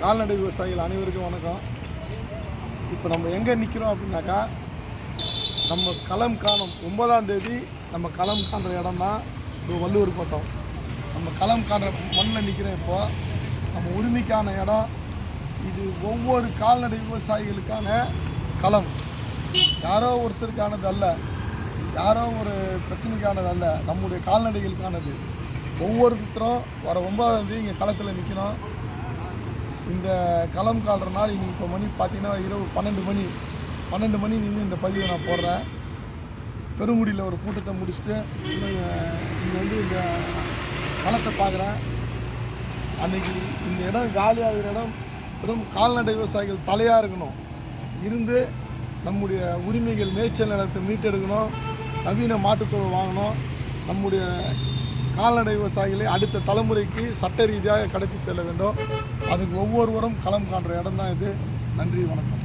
கால்நடை விவசாயிகள் அனைவருக்கும் வணக்கம். இப்போ நம்ம எங்கே நிற்கிறோம் அப்படின்னாக்கா நம்ம களம் காணும் ஒன்பதாம் தேதி நம்ம களம் காண்ற இடம் தான் இப்போ வள்ளுவர் கோட்டம். நம்ம களம் காண்ற மண்ணில் நிற்கிறோம் இப்போ. நம்ம உரிமைக்கான இடம். இது ஒவ்வொரு கால்நடை விவசாயிகளுக்கான களம். யாரோ ஒருத்தருக்கானது அல்ல. யாரோ ஒரு பிரச்சனைக்கானது அல்ல. நம்முடைய கால்நடைகளுக்கானது. ஒவ்வொருத்தரும் வர ஒன்பதாம் தேதி இங்கே களத்தில் நிற்கணும் இந்த களம் கால்ற நாள் இன்னைக்கு இப்போ மணி பார்த்தீங்கன்னா இரவு பன்னெண்டு மணி. பன்னெண்டு மணி நின்று இந்த பதிவை நான் போடுறேன். பெருங்குடியில் ஒரு கூட்டத்தை முடிச்சுட்டு இன்னும் இங்கே வந்து இந்த களத்தை பார்க்குறேன் அன்னைக்கு இந்த இடம் காலியாகிற இடம் வெறும் கால்நடை விவசாயிகள் தலையாக இருக்கணும். இருந்து நம்முடைய உரிமைகள் மேய்ச்சல் நிலத்தை மீட்டெடுக்கணும். நவீன மாட்டுத்தொழில் வாங்கணும். நம்முடைய கால்நடை விவசாயிகளை அடுத்த தலைமுறைக்கு சட்ட ரீதியாக கடத்தி செல்ல வேண்டும். அதுக்கு ஒவ்வொருவரும் களம் காண்ற இடம் தான் இது. நன்றி வணக்கம்.